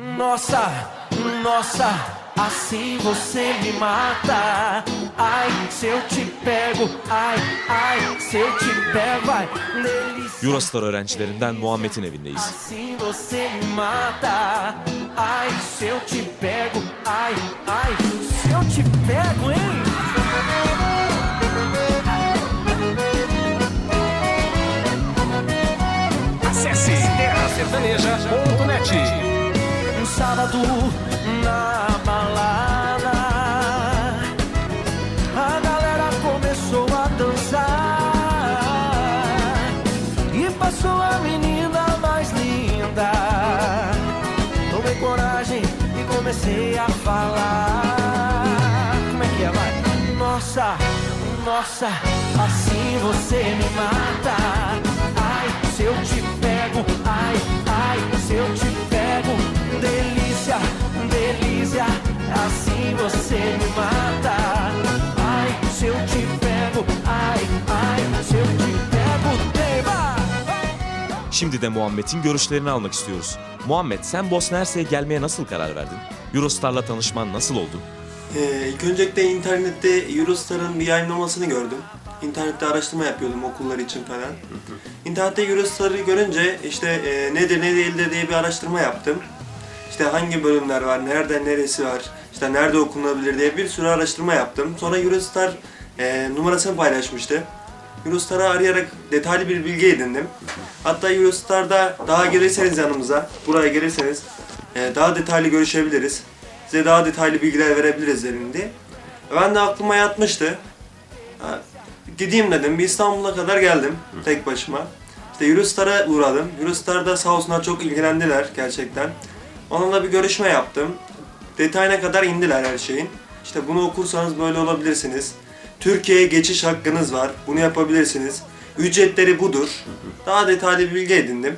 Nossa, nossa, assim você me mata. Ai, se eu te pego, ai, ai, se eu te pego, ai, delícia. Eurostar öğrencilerinden Muhammed'in evindeyiz. Assim você me mata. Ai, se eu te pego, ai, ai, se eu te pego, hein? Acesse terrasertaneja.net. Sábado na balada. A galera começou a dançar. E passou a menina mais linda. Tomei coragem e comecei a falar. Como é que é, vai? Nossa, nossa, assim você me mata. Você me mata. Ai, se eu te pego, ai, ai, se eu te pego, deva. Şimdi de Muhammed'in görüşlerini almak istiyoruz. Muhammed sen Bosna Hersek'e gelmeye nasıl karar verdin? Eurostar'la tanışman nasıl oldu? Ee, ilk öncelikle internette Eurostar'ın bir yayınlamasını gördüm. İnternette araştırma yapıyordum okullar için falan. İnternette Eurostar'ı görünce işte e, nedir ne değildir diye bir araştırma yaptım. İşte hangi bölümler var, nerede neresi var, işte nerede okunabilir diye bir sürü araştırma yaptım. Sonra Eurostar e, numarasını paylaşmıştı. Eurostar'ı arayarak detaylı bir bilgi edindim. Hatta Eurostar'da daha gelirseniz yanımıza, buraya gelirseniz e, daha detaylı görüşebiliriz. Size daha detaylı bilgiler verebiliriz elinde. Ben de aklıma yatmıştı. Ha, gideyim dedim. Bir İstanbul'a kadar geldim tek başıma. İşte Eurostar'a uğradım. Eurostar'da sağ olsunlar çok ilgilendiler gerçekten. Onunla bir görüşme yaptım. Detayına kadar indiler her şeyin. İşte bunu okursanız böyle olabilirsiniz. Türkiye'ye geçiş hakkınız var. Bunu yapabilirsiniz. Ücretleri budur. Daha detaylı bir bilgi edindim.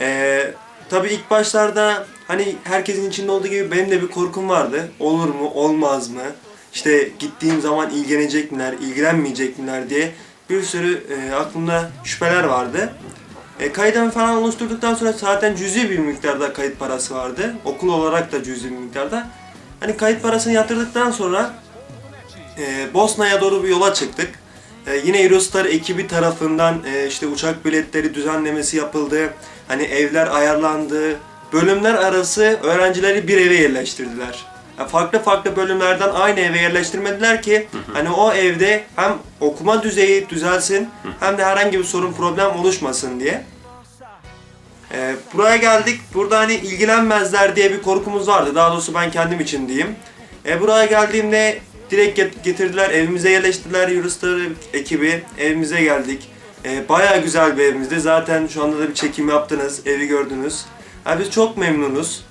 Ee, tabii ilk başlarda hani herkesin içinde olduğu gibi benim de bir korkum vardı. Olur mu, olmaz mı? İşte gittiğim zaman ilgilenecek miler, ilgilenmeyecek miler diye bir sürü e, aklımda şüpheler vardı. E, kaydımı falan oluşturduktan sonra zaten cüzi bir miktarda kayıt parası vardı. Okul olarak da cüzi bir miktarda. Hani kayıt parasını yatırdıktan sonra e, Bosna'ya doğru bir yola çıktık. E, yine Eurostar ekibi tarafından e, işte uçak biletleri düzenlemesi yapıldı. Hani evler ayarlandı. Bölümler arası öğrencileri bir eve yerleştirdiler. Farklı farklı bölümlerden aynı eve yerleştirmediler ki hani o evde hem okuma düzeyi düzelsin hem de herhangi bir sorun problem oluşmasın diye. Ee, buraya geldik. Burada hani ilgilenmezler diye bir korkumuz vardı. Daha doğrusu ben kendim için diyeyim. Ee, buraya geldiğimde direkt get- getirdiler, evimize yerleştirdiler Eurostar ekibi. Evimize geldik. Ee, bayağı güzel bir evimizdi. Zaten şu anda da bir çekim yaptınız, evi gördünüz. Yani biz çok memnunuz.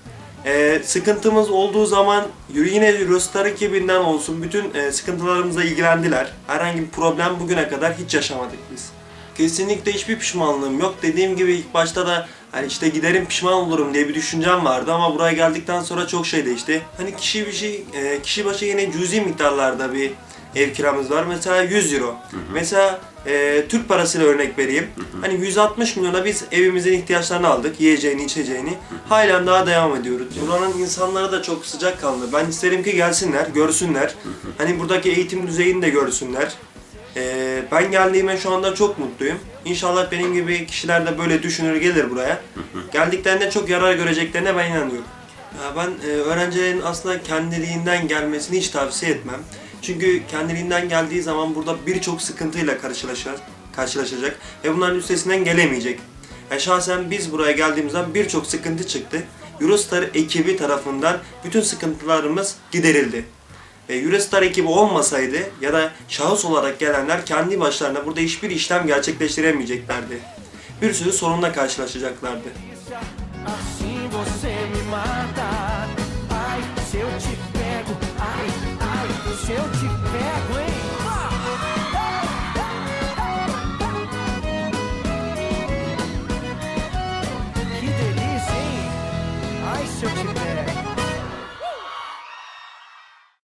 Ee, sıkıntımız olduğu zaman yine Eurostar ekibinden olsun bütün e, sıkıntılarımızla ilgilendiler. Herhangi bir problem bugüne kadar hiç yaşamadık biz. Kesinlikle hiçbir pişmanlığım yok. Dediğim gibi ilk başta da hani işte giderim pişman olurum diye bir düşüncem vardı ama buraya geldikten sonra çok şey değişti. Hani kişi bir şey, e, kişi başı yine cüzi miktarlarda bir ev kiramız var. Mesela 100 euro. Mesela e, Türk parasıyla örnek vereyim. Hani 160 milyona biz evimizin ihtiyaçlarını aldık. Yiyeceğini, içeceğini. Halen daha devam ediyoruz. Buranın insanları da çok sıcakkanlı. Ben isterim ki gelsinler, görsünler. Hani buradaki eğitim düzeyini de görsünler. Ee, ben geldiğime şu anda çok mutluyum. İnşallah benim gibi kişiler de böyle düşünür gelir buraya. Geldiklerinde çok yarar göreceklerine ben inanıyorum. Ya ben e, öğrencilerin aslında kendiliğinden gelmesini hiç tavsiye etmem. Çünkü kendiliğinden geldiği zaman burada birçok sıkıntıyla karşılaşacak, karşılaşacak ve bunların üstesinden gelemeyecek. Yani şahsen biz buraya geldiğimizden birçok sıkıntı çıktı. Eurostar ekibi tarafından bütün sıkıntılarımız giderildi. E, Eurostar ekibi olmasaydı ya da şahıs olarak gelenler kendi başlarına burada hiçbir işlem gerçekleştiremeyeceklerdi. Bir sürü sorunla karşılaşacaklardı.